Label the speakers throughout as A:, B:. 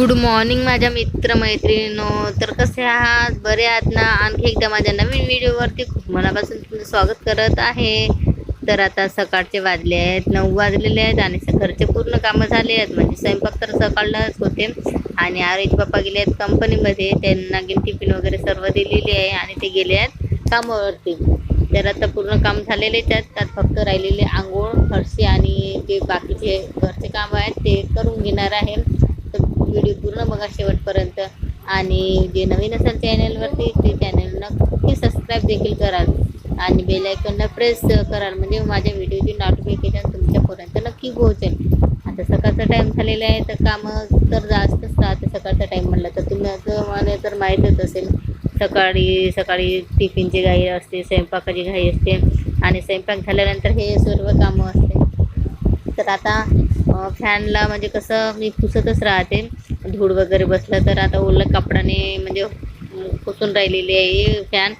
A: Good morning माझ्या मित्रमैत्रिणींनो. तर कसे आहात? बरे आहात ना? आणखी एकदा माझ्या नवीन व्हिडिओवरती खूप मनापासून तुमचं स्वागत करत आहे. तर आता सकाळचे वाजले आहेत नऊ वाजलेले आहेत आणि घरचे पूर्ण कामं झाले आहेत. म्हणजे स्वयंपाक तर सकाळलाच होते. आणि आरेज बाप्पा गेले आहेत कंपनीमध्ये. त्यांना गिन टिफिन वगैरे सर्व दिलेली आहे आणि ते गेले आहेत कामावरती. तर आता पूर्ण काम झालेले आहेत. त्यात फक्त राहिलेले आंघोळ फरशी आणि जे बाकीचे घरचे कामं आहेत ते करून घेणार आहे. तर व्हिडिओ पूर्ण बघा शेवटपर्यंत. आणि जे नवीन असेल चॅनलवरती ते चॅनल नक्की सबस्क्राईब देखील कराल. आणि बेलायकनला प्रेस कराल. म्हणजे माझ्या व्हिडिओची नोटिफिकेशन तुमच्यापर्यंत नक्की पोहोचेल. आता सकाळचा टाईम झालेला आहे तर कामं तर जास्तच राहते सकाळचा टाईम म्हणलं तर तुम्ही असं मला तर माहीतच असेल. सकाळी सकाळी टिफिनची घाई असते स्वयंपाकाची घाई असते. आणि स्वयंपाक झाल्यानंतर हे सर्व कामं असते. तर आता फॅनला म्हणजे कसं मी पुसतच राहते. धूळ वगैरे बसलं तर आता ओलं कपडाने म्हणजे पुसून राहिलेली आहे फॅन.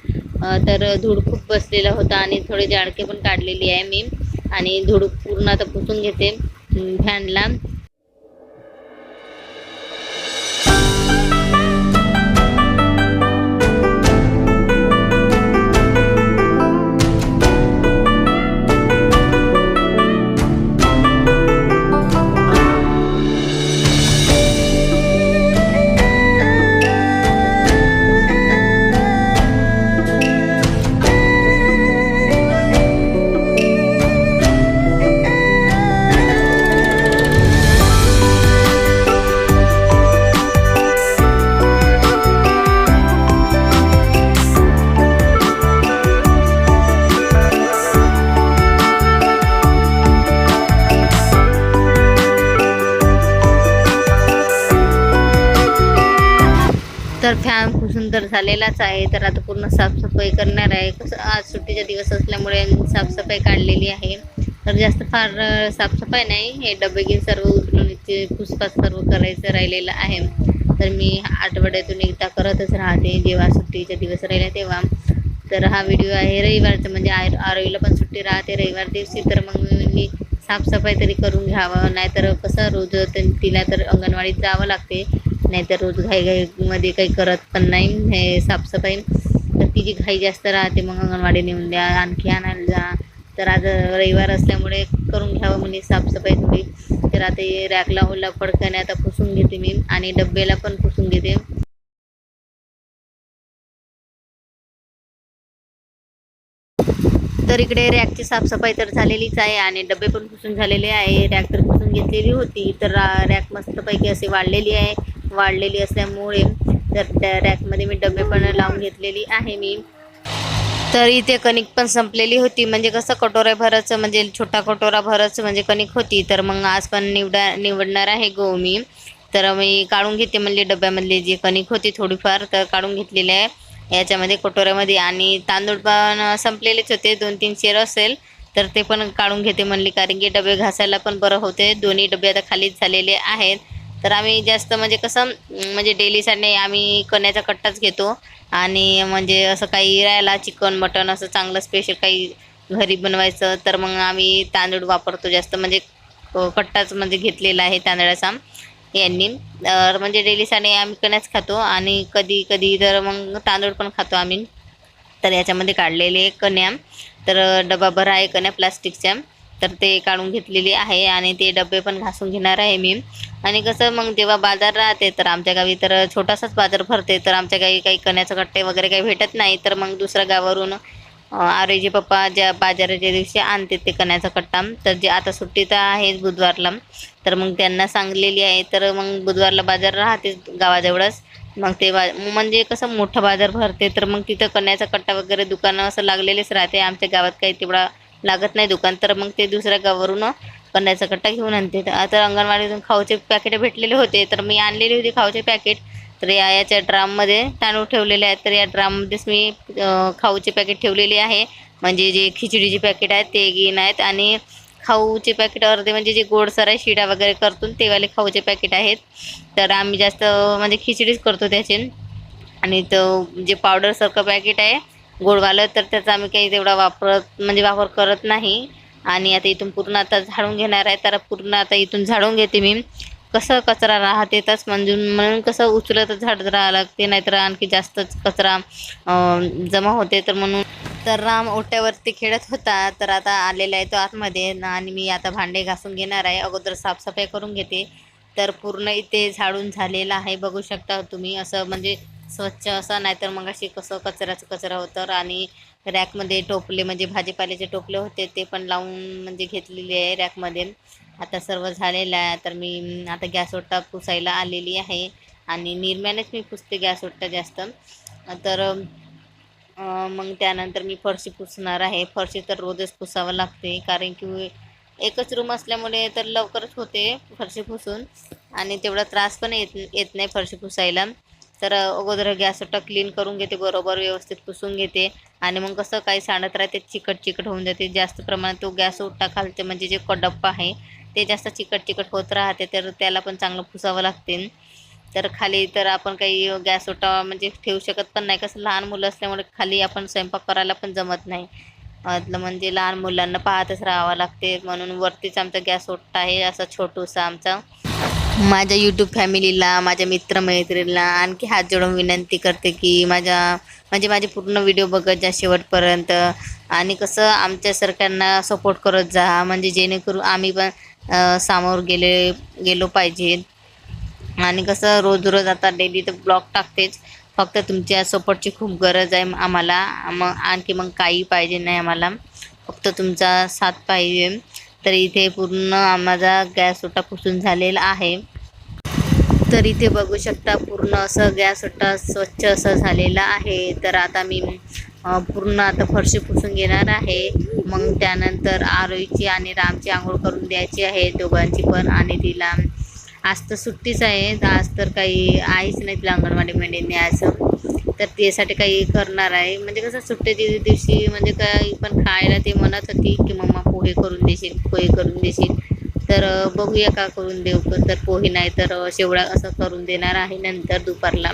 A: तर धूळ खूप बसलेला होता आणि थोडे जाडके पण काढलेली आहे मी. आणि धूळ पूर्ण आता पुसून घेते फॅनला. तर फॅन पुसून तर झालेलाच आहे. तर आता पूर्ण साफसफाई करणार आहे. कसं आज सुट्टीचा दिवस असल्यामुळे साफसफाई काढलेली आहे. तर जास्त फार साफसफाई नाही. हे डबे घेऊन सर्व उचलून इथे पुसपास सर्व करायचं राहिलेलं आहे. तर मी आठवड्यातून एकदा करतच राहते जेव्हा सुट्टीचा दिवस राहिला तेव्हा. तर हा व्हिडिओ आहे रविवारचा म्हणजे आर आरवीला पण सुट्टी राहते रविवार दिवशी. तर मग मी साफसफाई तरी करून घ्यावं. नाहीतर कसं रोज तिला तर अंगणवाडीत जावं लागते. नाहीतर रोज घाईघाईमध्ये काही करत पण नाही. हे साफसफाई. तर तिची घाई जास्त राहते मग अंगणवाडी नेऊन द्या आणखी आणायला जा. तर आज रविवार असल्यामुळे करून घ्यावं म्हणजे साफसफाई थोडी. तर आता हे रॅकला ओला फडकाने आता पुसून घेते मी आणि डब्याला पण पुसून घेते. तर इकडे रॅकची साफसफाई तर झालेलीच आहे आणि डबे पण पुसून झालेले आहे. रॅक तर पुसून घेतलेली होती तर रॅक मस्तपैकी अशी वाढलेली आहे. वाढलेली असल्यामुळे तर त्या रॅकमध्ये मी डबे पण लावून घेतलेली आहे मी. तर इथे कणिक पण संपलेली होती. म्हणजे कसं कटोऱ्या भरच म्हणजे छोटा कटोरा भरच म्हणजे कणिक होती. तर मग आज पण निवडा निवडणार आहे गहू मी. तर मी काढून घेते म्हणजे डब्यामधली जी कणिक होती थोडीफार तर काढून घेतलेली आहे. याच्यामध्ये कटोऱ्यामध्ये आणि तांदूळ पण संपलेलेच होते. दोन तीन शेर असेल तर ते पण काढून घेते म्हणली. कारण की डबे घासायला पण बरं होते. दोन्ही डबे आता खालीच झालेले आहेत. तर आम्ही जास्त म्हणजे कसं म्हणजे डेलीसाठी आम्ही कण्याचा कट्टाच घेतो. आणि म्हणजे असं काही राहिला चिकन मटन असं चांगलं स्पेशल काही घरी बनवायचं तर मग आम्ही तांदूळ वापरतो जास्त. म्हणजे कट्टाच म्हणजे घेतलेला आहे तांदळाचा यांनी. तर म्हणजे डेलीसाठी आम्ही कण्याच खातो. आणि कधी कधी तर मग तांदूळ पण खातो आम्ही. तर याच्यामध्ये काढलेले कण्या. तर डबा भरा आहे कण्या प्लास्टिकच्या तर ते काढून घेतलेली आहे आणि ते डबे पण घासून घेणार आहे मी. आणि कसं मग जेव्हा बाजार राहते तर आमच्या गावी तर छोटासाच बाजार भरते. तर आमच्या गावी काही कण्याचं कट्टे वगैरे काही भेटत नाही. तर मग दुसऱ्या गावावरून आरोजी पप्पा ज्या बाजाराच्या दिवशी आणते ते कण्याचा कट्टा. तर जे आता सुट्टी तर आहेच बुधवारला. तर मग त्यांना सांगलेली आहे. तर मग बुधवारला बाजार राहते गावाजवळच. मग ते बा म्हणजे कसं मोठं बाजार भरते. तर मग तिथं कण्याचा कट्टा वगैरे दुकानं असं लागलेलेच राहते. आमच्या गावात काही तेवढा लागत नाही दुकान. तर मग ते दुसऱ्या गावावरून कण्याचा कट्टा घेऊन आणते. आता अंगणवाडीतून खाऊचे पॅकेट भेटलेले होते तर मी आणलेली होती खाऊचे पॅकेट तर या याच्या ड्राममध्ये तांदूळ ठेवलेले आहेत. तर या ड्राममध्येच मी खाऊचे पॅकेट ठेवलेले आहे. म्हणजे जे खिचडीचे पॅकेट आहेत ते घेईन आहेत. आणि खाऊचे पॅकेट अर्धे म्हणजे जे गोडसर आहे शिडा वगैरे करतो तेवाले खाऊचे पॅकेट आहेत. तर आम्ही जास्त म्हणजे खिचडीच करतो त्याचे. आणि तो जे पावडरसारखं पॅकेट आहे गोडवालं तर त्याचा आम्ही काही तेवढा वापरत म्हणजे वापर करत नाही. आणि आता इथून पूर्ण आता झाडून घेणार आहे तर पूर्ण आता इथून झाडून घेते मी. कसं कचरा राहते राहतेच म्हणजे म्हणून कसं उचलत झाड राहावं लागते नाहीतर आणखी जास्तच कचरा जमा होते. तर म्हणून तर राम ओट्यावरती खेळत होता तर आता आलेला आहे तो आतमध्ये. आणि मी आता भांडे घासून घेणार आहे. अगोदर साफसफाई करून घेते. तर पूर्ण इथे झाडून झालेलं आहे. बघू शकता तुम्ही असं म्हणजे स्वच्छ असा नाहीतर मग अशी कसं कचऱ्याचं कचरा होतं. आणि रॅकमध्ये टोपले म्हणजे भाजीपाल्याचे टोपले होते ते पण लावून म्हणजे घेतलेले आहे रॅकमध्ये. आता सर्व झालेलं आहे. तर मी आता गॅस ओट्टा पुसायला आलेली आहे. आणि निरम्यानेच मी पुसते गॅस ओट्टा जास्त. तर मग त्यानंतर मी फरशी पुसणार आहे. फरशी तर रोजच पुसावं लागते. कारण की एकच रूम असल्यामुळे तर लवकरच होते फरशी पुसून. आणि तेवढा त्रास पण येत येत नाही फरशी पुसायला. तर अगोदर गॅस टक क्लीन करून घेते बरोबर व्यवस्थित पुसून घेते आणि मग कसं काही सांडत राहते चिकट चिकट होऊन जाते. जास्त प्रमाणात तो गॅस उठा खालते म्हणजे जे कडप्पा आहे ते जास्त चिकट चिकट होत राहते तर त्याला पण चांगलं पुसावं लागते. तर खाली तर आपण काही गॅस ओटा म्हणजे ठेवू शकत पण नाही. कसं लहान मुलं असल्यामुळे खाली आपण स्वयंपाक करायला पण जमत नाही. म्हणजे लहान मुलांना पाहतच राहावं लागते. म्हणून वरतीच आमचा गॅस ओटा आहे असा छोटूसा आमचा. माझ्या यूट्यूब फॅमिलीला माझ्या मित्रमैत्रिणीला आणखी हात जोडून विनंती करते की माझ्या म्हणजे माझे पूर्ण व्हिडिओ बघत जा शेवटपर्यंत. आणि कसं आमच्या सरकारना सपोर्ट करत जा म्हणजे जेणेकरून आम्ही पण सामोर गेले गेलो पाहिजे. आणि कसं रोज रोज आता डेली तर ब्लॉग टाकतेच. फक्त तुमच्या सपोर्टची खूप गरज आहे आम्हाला. मग आणखी मग काही पाहिजे नाही आम्हाला. फक्त तुमचा साथ पाहिजे. तर इथे पूर्ण माझा गॅस ओटा पुसून झालेला आहे. तर इथे बघू शकता पूर्ण असं गॅस ओटा स्वच्छ असं झालेला आहे. तर आता मी पूर्ण आता फरशी पुसून घेणार आहे. मग त्यानंतर आरोईची आणि रामची आंघोळ करून द्यायची आहे दोघांची पण आणि तिला आज तर सुट्टीच आहे. आज तर काही आहेच नाही तिला अंगणवाडी मेंढीने न्यायचं तर त्यासाठी काही करणार आहे. म्हणजे कसं सुट्टीच्या दिवशी म्हणजे काही पण खायला ते म्हणत होती की मम्मा पोहे करून देशील पोहे करून देशील. तर बघूया का करून देऊ. का? तर पोहे नाही तर शेवळा असं करून देणार आहे नंतर दुपारला.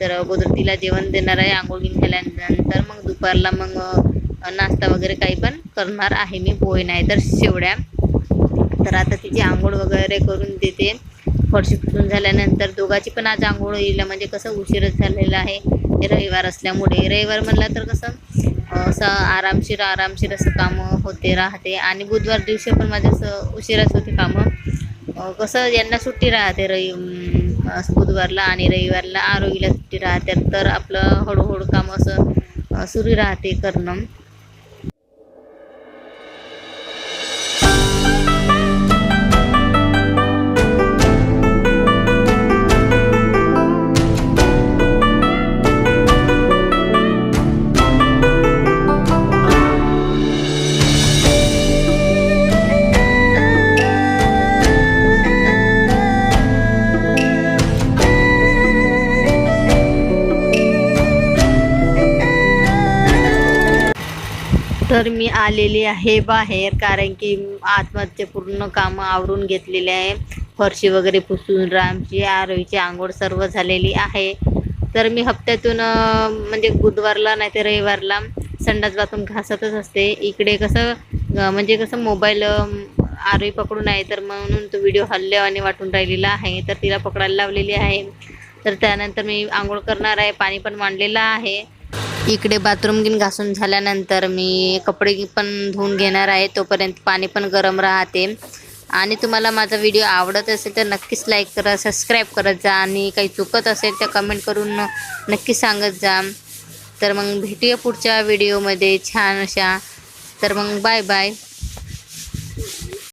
A: तर अगोदर तिला जेवण देणार आहे आंघोळ घेऊन मग दुपारला मग नाश्ता वगैरे काही पण करणार आहे मी. पोहे नाही तर शेवड्या तर आता तिची आंघोळ वगैरे करून देते. फरशी पुसून झाल्यानंतर दोघाची पण आज आंघोळ येईल म्हणजे कसं उशीरच झालेलं आहे. रविवार असल्यामुळे. रविवार म्हणलं तर कसं असं आरामशीर आरामशीर असं कामं होते राहते. आणि बुधवार दिवशी पण माझं असं उशिराच होते कामं. कसं यांना सुट्टी राहते रवि असं बुधवारला आणि रविवारला आरोग्याला सुट्टी राहते. तर आपलं हळूहळू काम असं सुरू राहते करणं. तर मी आलेली आहे बाहेर कारण की आतमध्ये पूर्ण कामं आवरून घेतलेले आहे. फरशी वगैरे पुसून रामची आरोईची आंघोळ सर्व झालेली आहे. तर मी हप्त्यातून म्हणजे बुधवारला नाही तर रविवारला संडास बाथरूम घासतच असते. इकडे कसं म्हणजे कसं मोबाईल आरोई पकडून आहे तर म्हणून तो व्हिडिओ हल्ल्यावाने वाटून राहिलेला आहे. तर तिला पकडायला लावलेली आहे. तर त्यानंतर मी आंघोळ करणार आहे. पाणी पण मांडलेलं आहे. इकडे बाथरूम गिन घासून झाल्यानंतर मी कपडे पण धुवून घेणार आहे तोपर्यंत पाणी पण गरम राहते. आणि तुम्हाला माझा व्हिडिओ आवडत असेल तर नक्कीच लाईक करा सबस्क्राईब करत जा. आणि काही चुकत असेल तर कमेंट करून नक्की सांगत जा. तर मग भेटूया पुढच्या व्हिडिओमध्ये छान अशा. तर मग बाय बाय